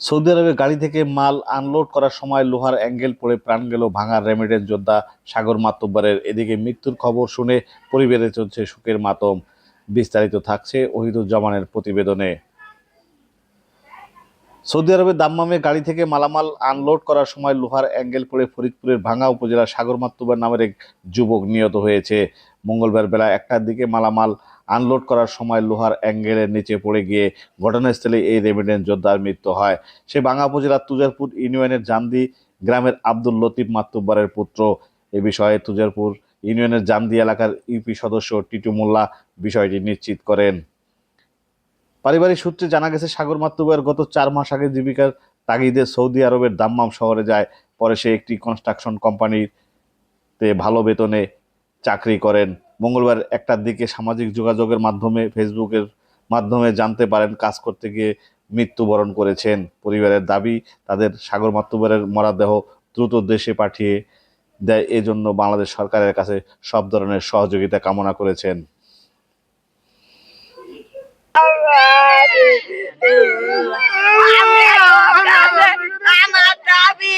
Saudi আরবে গাড়ি থেকে মাল আনলোড করার সময় লোহার অ্যাঙ্গেল পড়ে প্রাণ গেল ভাঙার রেমিডেন্স যোদ্ধা সাগর মাতব্বরের। এদিকে মৃত্যুর খবর শুনে পরিবারে চলছে সুখের মাতম। বিস্তারিত থাকছে ওহিদুজ্জামানের প্রতিবেদনে। সৌদি আরবের দাম্মামে গাড়ি থেকে মালামাল আনলোড করার সময় লোহার অ্যাঙ্গেল পড়ে ফরিদপুরের ভাঙা উপজেলার সাগর মাতুব্বার নামের এক যুবক নিহত হয়েছে। মঙ্গলবার বেলা একটার দিকে মালামাল আনলোড করার সময় লোহার অ্যাঙ্গেলের নিচে পড়ে গিয়ে ঘটনাস্থলে এই রেমিডেন্স যোদ্ধার মৃত্যু হয়। সে ভাঙা উপজেলার তুজারপুর ইউনিয়নের জান্দি গ্রামের আব্দুল লতিফ মাতুব্বারের পুত্র। এ বিষয়ে তুজারপুর ইউনিয়নের জান্দি এলাকার ইউপি সদস্য টিটু মোল্লা বিষয়টি নিশ্চিত করেন। পারিবারিক সূত্রে জানা গেছে, সাগর মাতুব্বার গত চার মাস আগে জীবিকার তাগিদে সৌদি আরবের দাম্মাম শহরে যায়। পরে সে একটি কনস্ট্রাকশন কোম্পানিতে ভালো বেতনে চাকরি করেন। মঙ্গলবার একটার দিকে সামাজিক যোগাযোগের মাধ্যমে, ফেসবুকের মাধ্যমে জানতে পারেন কাজ করতে গিয়ে মৃত্যুবরণ করেছেন। পরিবারের দাবি, তাদের সাগর মাতুব্বরের মরাদেহ দ্রুত দেশে পাঠিয়ে দেয়। এজন্য বাংলাদেশ সরকারের কাছে সব ধরনের সহযোগিতা কামনা করেছেন। আমার দাবি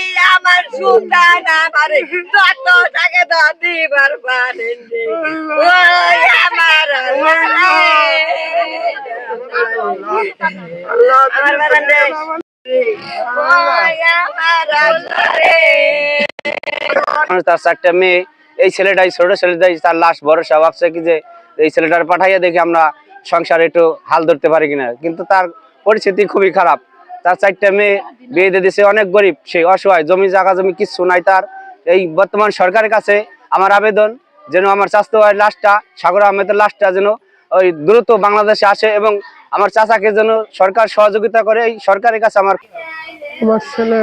তার চারটা মেয়ে, এই ছেলেটাই ছোট ছেলেটাই তার লাশ ভরসা, ভাবছে কি যে এই ছেলেটার পাঠাইয়া দেখি আমরা সংসারে একটু হাল ধরতে পারি কিনা। কিন্তু তার পরিস্থিতি খুবই খারাপ। তার চারটা মেয়ে বিয়ে দিয়ে দিছে। অনেক গরিব, সে অসহায়, জমি জায়গা জমি কিচ্ছু নাই তার। এই বর্তমান সরকারের কাছে আমার আবেদন যেন আমার স্বাস্থ্য লাশটা, সাগর আহমেদের লাশটা যেন ওই দ্রুত বাংলাদেশে আসে এবং আমার চাচাকে যেন সরকার সহযোগিতা করে। এই সরকারের কাছে আমার আমার ছেলে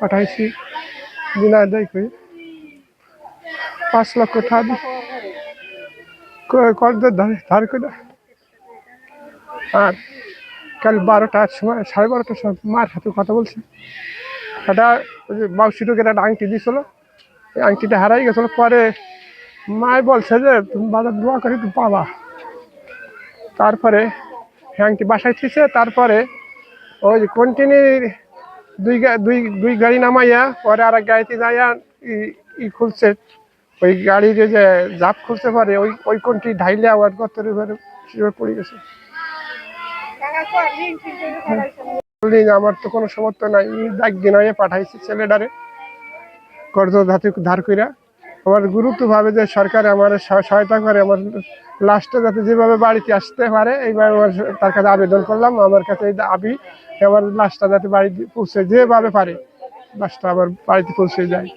পাঠাইছি, বিনা দেয় কই পাঁচ লক্ষ টাকা ধার করে। আর কাল বারোটার সময়, সাড়ে বারোটার সময় মার সাথে কথা বলছে। ওই যে বাউসিটুকে একটা আংটি দিয়েছিল এই আংটিটা হারাই গেছিল। পরে মায় বলছে যে, তুমি বাজার দোয়া করে তুমি পাবা। তারপরে আংটি বাসায় থিছে তারপরে ওই যে কন্টিনিউর দুই দুই দুই গাড়ি নামাইয়া, পরে আর এক গাড়িতে যাইয়া ই- খুলছে। ওই গাড়ির যে জাপ খুলতে পারে, ওই ওই কোনটি ঢাইলে আবার গতরে পড়ে গেছে। আমার তো কোনো সমর্থ নাই দাগ গিনাইয়ে পাঠাইছি ছেলেটারে কর্জ ধাতু ধার কইরা। আমার গুরুত্বভাবে যে সরকার আমার সহ- সহায়তা করে, আমার লাস্টে যাতে যেভাবে বাড়িতে আসতে পারে এইভাবে আমার তার কাছে আবেদন করলাম। আমার কাছে এই দাবি আমার লাশটা যাতে বাড়িতে পৌঁছে যেভাবে পারে লাস্টটা আবার বাড়িতে পৌঁছে যায়।